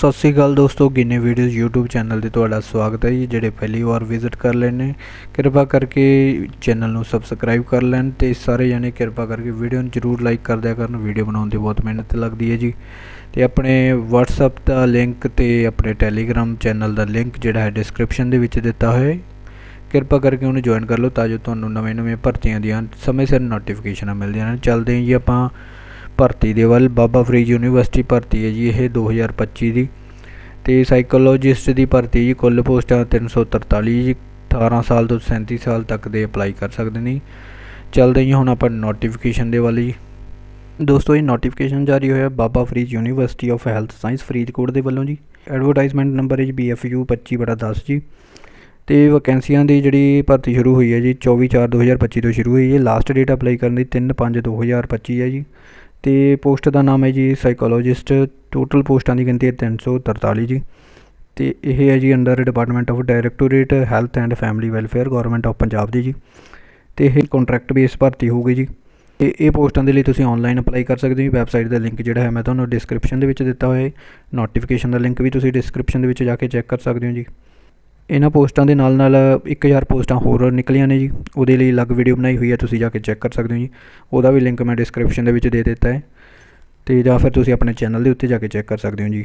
ਸਤਿ ਸ੍ਰੀ ਅਕਾਲ ਦੋਸਤੋ, ਗਿਨੇ videos YouTube channel ਤੇ ਤੁਹਾਡਾ ਸਵਾਗਤ ਹੈ ਜੀ, ਜਿਹੜੇ ਪਹਿਲੀ ਵਾਰ ਵਿਜ਼ਿਟ ਕਰ ਰਹੇ ਨੇ। ਕਿਰਪਾ ਕਰਕੇ ਚੈਨਲ ਨੂੰ ਸਬਸਕ੍ਰਾਈਬ ਕਰ ਲੈਣ ਤੇ ਸਾਰੇ ਜਣੇ ਕਿਰਪਾ ਕਰਕੇ ਵੀਡੀਓ ਨੂੰ ਜਰੂਰ ਲਾਈਕ ਕਰ ਦਿਆ ਕਰਨ। ਵੀਡੀਓ ਬਣਾਉਣ ਦੀ ਬਹੁਤ ਮਿਹਨਤ ਲੱਗਦੀ ਹੈ ਜੀ। ਤੇ ਆਪਣੇ WhatsApp ਦਾ ਲਿੰਕ ਤੇ ਆਪਣੇ Telegram ਚੈਨਲ ਦਾ ਲਿੰਕ ਜਿਹੜਾ ਹੈ ਡਿਸਕ੍ਰਿਪਸ਼ਨ ਦੇ ਵਿੱਚ ਦਿੱਤਾ ਹੋਇਆ ਹੈ। ਕਿਰਪਾ ਕਰਕੇ ਉਹਨੂੰ ਜੁਆਇਨ ਕਰ ਲਓ ਤਾਂ ਜੋ ਤੁਹਾਨੂੰ ਨਵੇਂ-ਨਵੇਂ ਭਰਤੀਆਂ ਦੀਆਂ ਸਮੇਂ ਸਿਰ ਨੋਟੀਫਿਕੇਸ਼ਨਾਂ ਮਿਲਦੀਆਂ ਰਹਿਣ। ਚੱਲਦੇ ਹਾਂ ਜੀ ਆਪਾਂ ਭਰਤੀ ਦੇ ਵੱਲ ਬਾਬਾ ਫਰੀਦ ਯੂਨੀਵਰਸਿਟੀ ਭਰਤੀ ਹੈ ਜੀ, ਇਹ 2025 ਦੀ। ਤੇ ਸਾਈਕੋਲੋਜਿਸਟ ਦੀ ਭਰਤੀ ਜੀ, ਕੁੱਲ ਪੋਸਟਾਂ 343 ਜੀ 18 ਸਾਲ ਤੋਂ 37 ਸਾਲ ਤੱਕ ਦੇ ਅਪਲਾਈ ਕਰ ਸਕਦੇ ਨੇ। ਚੱਲਦੇ ਜੀ ਹੁਣ ਆਪਾਂ ਨੋਟੀਫਿਕੇਸ਼ਨ ਦੇ ਵੱਲ ਜੀ। ਦੋਸਤੋ, ਇਹ ਨੋਟੀਫਿਕੇਸ਼ਨ ਜਾਰੀ ਹੋਇਆ Baba Farid university of health science Faridkot ਦੇ ਵੱਲੋਂ ਜੀ। ਐਡਵਰਟਾਈਜ਼ਮੈਂਟ ਨੰਬਰ ਹੈ ਜੀ BFU 25/10 ਜੀ। ਤੇ ਵੈਕੈਂਸੀਆਂ ਦੀ ਜਿਹੜੀ ਭਰਤੀ ਸ਼ੁਰੂ ਹੋਈ ਹੈ ਜੀ 24/4/2025 ਤੋਂ ਸ਼ੁਰੂ ਹੋਈ ਹੈ ਲਾਸਟ ਡੇਟ ਅਪਲਾਈ ਕਰਨ ਦੀ 3/5/2025 ਹੈ ਜੀ। ਅਤੇ ਪੋਸਟ ਦਾ ਨਾਮ ਹੈ ਜੀ ਸਾਈਕੋਲੋਜਿਸਟ ਟੋਟਲ ਪੋਸਟਾਂ ਦੀ ਗਿਣਤੀ ਹੈ 343 ਜੀ। ਅਤੇ ਇਹ ਹੈ ਜੀ under department of directorate health and family welfare government of Punjab ਦੀ ਜੀ। ਅਤੇ ਇਹ ਕੰਟਰੈਕਟ ਬੇਸ ਭਰਤੀ ਹੋਊਗੀ ਜੀ। ਤੇ ਇਹ ਪੋਸਟਾਂ ਦੇ ਲਈ ਤੁਸੀਂ ਆਨਲਾਈਨ ਅਪਲਾਈ ਕਰ ਸਕਦੇ ਹੋ ਜੀ। ਵੈਬਸਾਈਟ ਦਾ ਲਿੰਕ ਜਿਹੜਾ ਹੈ ਮੈਂ ਤੁਹਾਨੂੰ ਡਿਸਕ੍ਰਿਪਸ਼ਨ ਦੇ ਵਿੱਚ ਦਿੱਤਾ ਹੋਇਆ ਹੈ। ਨੋਟੀਫਿਕੇਸ਼ਨ ਦਾ ਲਿੰਕ ਵੀ ਤੁਸੀਂ ਡਿਸਕ੍ਰਿਪਸ਼ਨ ਦੇ ਵਿੱਚ ਜਾ ਕੇ ਚੈੱਕ ਕਰ ਸਕਦੇ ਹੋ ਜੀ। ਇਹਨਾਂ ਪੋਸਟਾਂ ਦੇ ਨਾਲ ਨਾਲ ਇੱਕ ਹਜ਼ਾਰ ਪੋਸਟਾਂ ਹੋਰ ਨਿਕਲੀਆਂ ਨੇ ਜੀ। ਉਹਦੇ ਲਈ ਅਲੱਗ ਵੀਡੀਓ ਬਣਾਈ ਹੋਈ ਹੈ, ਤੁਸੀਂ ਜਾ ਕੇ ਚੈੱਕ ਕਰ ਸਕਦੇ ਹੋ ਜੀ। ਉਹਦਾ ਵੀ ਲਿੰਕ ਮੈਂ ਡਿਸਕ੍ਰਿਪਸ਼ਨ ਦੇ ਵਿੱਚ ਦੇ ਦਿੱਤਾ ਹੈ। ਅਤੇ ਜਾਂ ਫਿਰ ਤੁਸੀਂ ਆਪਣੇ ਚੈਨਲ ਦੇ ਉੱਤੇ ਜਾ ਕੇ ਚੈੱਕ ਕਰ ਸਕਦੇ ਹੋ ਜੀ।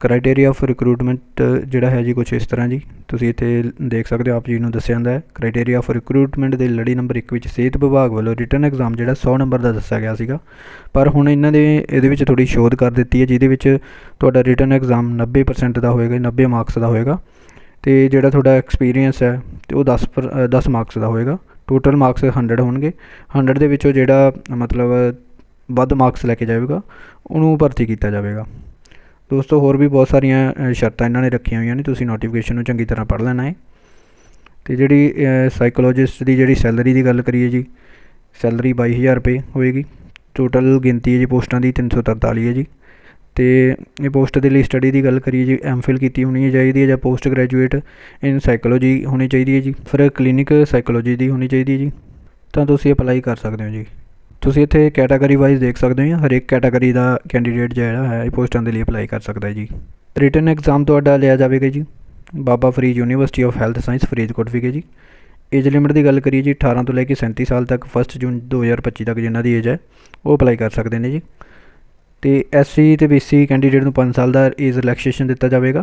ਕ੍ਰਾਈਟੇਰੀਆ ਆਫ ਰਿਕਰੂਟਮੈਂਟ ਜਿਹੜਾ ਹੈ ਜੀ ਕੁਝ ਇਸ ਤਰ੍ਹਾਂ ਜੀ। ਤੁਸੀਂ ਇੱਥੇ ਦੇਖ ਸਕਦੇ ਹੋ, ਆਪ ਜੀ ਨੂੰ ਦੱਸਿਆ ਜਾਂਦਾ ਹੈ। ਕ੍ਰਾਈਟੇਰੀਆ ਆਫ ਰਿਕਰੂਟਮੈਂਟ ਦੇ ਲੜੀ ਨੰਬਰ 1 ਵਿੱਚ ਸਿਹਤ ਵਿਭਾਗ ਵੱਲੋਂ ਰਿਟਨ ਐਗਜ਼ਾਮ ਜਿਹੜਾ 100 ਨੰਬਰ ਦਾ ਦੱਸਿਆ ਗਿਆ ਸੀਗਾ। ਪਰ ਹੁਣ ਇਹਨਾਂ ਦੇ ਇਹਦੇ ਵਿੱਚ ਥੋੜੀ ਸ਼ੋਧ ਕਰ ਦਿੱਤੀ ਹੈ, ਜਿਹਦੇ ਵਿੱਚ ਤੁਹਾਡਾ ਰਿਟਨ ਐਗਜ਼ਾਮ 90% ਦਾ ਹੋਏਗਾ 90 ਮਾਰਕਸ ਦਾ ਹੋਏਗਾ। ਅਤੇ ਜਿਹੜਾ ਤੁਹਾਡਾ ਐਕਸਪੀਰੀਅੰਸ ਹੈ ਅਤੇ ਉਹ ਦਸ ਪਰ ਦਸ ਮਾਰਕਸ ਦਾ ਹੋਏਗਾ। ਟੋਟਲ ਮਾਰਕਸ ਹੰਡਰਡ ਹੋਣਗੇ। ਹੰਡਰਡ ਦੇ ਵਿੱਚੋਂ ਜਿਹੜਾ ਮਤਲਬ ਵੱਧ ਮਾਰਕਸ ਲੈ ਕੇ ਜਾਵੇਗਾ, ਉਹਨੂੰ ਭਰਤੀ ਕੀਤਾ ਜਾਵੇਗਾ। ਦੋਸਤੋ, ਹੋਰ ਵੀ ਬਹੁਤ ਸਾਰੀਆਂ ਸ਼ਰਤਾਂ ਇਹਨਾਂ ਨੇ ਰੱਖੀਆਂ ਹੋਈਆਂ ਨੇ। ਤੁਸੀਂ ਨੋਟੀਫਿਕੇਸ਼ਨ ਨੂੰ ਚੰਗੀ ਤਰ੍ਹਾਂ ਪੜ੍ਹ ਲੈਣਾ ਹੈ। ਤੇ ਜਿਹੜੀ ਸਾਈਕੋਲੋਜਿਸਟ ਦੀ ਜਿਹੜੀ ਸੈਲਰੀ ਦੀ ਗੱਲ ਕਰੀਏ ਜੀ ਸੈਲਰੀ 22000 ਰੁਪਏ ਹੋਏਗੀ। ਟੋਟਲ ਗਿਣਤੀ ਹੈ ਜੀ, ਪੋਸਟਾਂ ਦੀ 343 ਹੈ ਜੀ। ਅਤੇ ਇਹ ਪੋਸਟ ਦੇ ਲਈ ਸਟੱਡੀ ਦੀ ਗੱਲ ਕਰੀਏ ਜੀ ਐਮਫਿਲ ਕੀਤੀ ਹੋਣੀ ਚਾਹੀਦੀ ਹੈ ਜਾਂ ਪੋਸਟ ਗ੍ਰੈਜੂਏਟ ਇਨ ਸਾਈਕੋਲੋਜੀ ਹੋਣੀ ਚਾਹੀਦੀ ਹੈ ਜੀ। ਫਿਰ ਕਲੀਨਿਕ ਸਾਈਕੋਲੋਜੀ ਦੀ ਹੋਣੀ ਚਾਹੀਦੀ ਹੈ ਜੀ। ਤਾਂ ਤੁਸੀਂ ਅਪਲਾਈ ਕਰ ਸਕਦੇ ਹੋ ਜੀ। ਤੁਸੀਂ ਇੱਥੇ ਕੈਟਾਗਰੀ ਵਾਈਜ਼ ਦੇਖ ਸਕਦੇ ਹੋ ਹਰੇਕ ਕੈਟਾਗਰੀ ਦਾ ਕੈਂਡੀਡੇਟ ਜਿਹੜਾ ਹੈ, ਇਹ ਪੋਸਟਾਂ ਦੇ ਲਈ ਅਪਲਾਈ ਕਰ ਸਕਦਾ ਹੈ ਜੀ। ਰਿਟਨ ਐਗਜ਼ਾਮ ਤੁਹਾਡਾ ਲਿਆ ਜਾਵੇਗਾ ਜੀ। Baba Farid university of health science Faridkot ਵਿਖੇ ਜੀ। ਏਜ ਲਿਮਿਟ ਦੀ ਗੱਲ ਕਰੀਏ ਜੀ 18 ਤੋਂ ਲੈ ਕੇ 37 ਸਾਲ ਤੱਕ 1 ਜੂਨ 2025 ਤੱਕ ਜਿਨ੍ਹਾਂ ਦੀ ਏਜ ਹੈ, ਉਹ ਅਪਲਾਈ ਕਰ ਸਕਦੇ ਨੇ ਜੀ। ਅਤੇ ਐੱਸ ਸੀ ਅਤੇ ਬੀ ਸੀ ਕੈਂਡੀਡੇਟ ਨੂੰ ਪੰਜ ਸਾਲ ਦਾ ਏਜ ਰਿਲੈਕਸੇਸ਼ਨ ਦਿੱਤਾ ਜਾਵੇਗਾ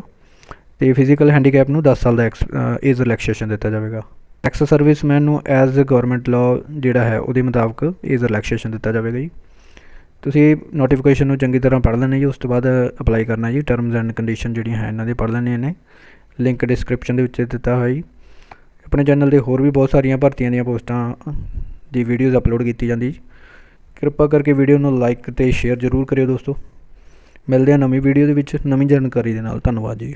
ਅਤੇ ਫਿਜ਼ੀਕਲ ਹੈਂਡੀਕੈਪ ਨੂੰ ਦਸ ਸਾਲ ਦਾ ਐਕਸ ਏਜ ਰਿਲੈਕਸੇਸ਼ਨ ਦਿੱਤਾ ਜਾਵੇਗਾ। ਐਕਸ ਸਰਵਿਸਮੈਨ ਨੂੰ ਐਜ਼ ਗਵਰਨਮੈਂਟ ਲਾਅ ਜਿਹੜਾ ਹੈ ਉਹਦੇ ਮੁਤਾਬਕ ਏਜ ਰਿਲੈਕਸੇਸ਼ਨ ਦਿੱਤਾ ਜਾਵੇਗਾ ਜੀ। ਤੁਸੀਂ ਨੋਟੀਫਿਕੇਸ਼ਨ ਨੂੰ ਚੰਗੀ ਤਰ੍ਹਾਂ ਪੜ੍ਹ ਲੈਣਾ ਜੀ, ਉਸ ਤੋਂ ਬਾਅਦ ਅਪਲਾਈ ਕਰਨਾ ਜੀ ਟਰਮਸ ਐਂਡ ਕੰਡੀਸ਼ਨ ਜਿਹੜੀਆਂ ਹੈ ਇਹਨਾਂ ਦੇ ਪੜ੍ਹ ਲੈਣੇ ਨੇ। ਲਿੰਕ ਡਿਸਕ੍ਰਿਪਸ਼ਨ ਦੇ ਵਿੱਚ ਦਿੱਤਾ ਹੋਇਆ ਜੀ। ਆਪਣੇ ਚੈਨਲ ਦੇ ਹੋਰ ਵੀ ਬਹੁਤ ਸਾਰੀਆਂ ਭਰਤੀਆਂ ਦੀਆਂ ਪੋਸਟਾਂ ਦੀ ਵੀਡੀਓਜ਼ ਅਪਲੋਡ ਕੀਤੀ ਜਾਂਦੀ ਜੀ। ਕਿਰਪਾ ਕਰਕੇ ਵੀਡੀਓ ਨੂੰ ਲਾਈਕ ਅਤੇ ਸ਼ੇਅਰ ਜ਼ਰੂਰ ਕਰਿਓ ਦੋਸਤੋ। ਮਿਲਦੇ ਹਾਂ ਨਵੀਂ ਵੀਡੀਓ ਦੇ ਵਿੱਚ। ਨਵੀਂ ਜਾਣਕਾਰੀ ਦੇ ਨਾਲ। ਧੰਨਵਾਦ ਜੀ।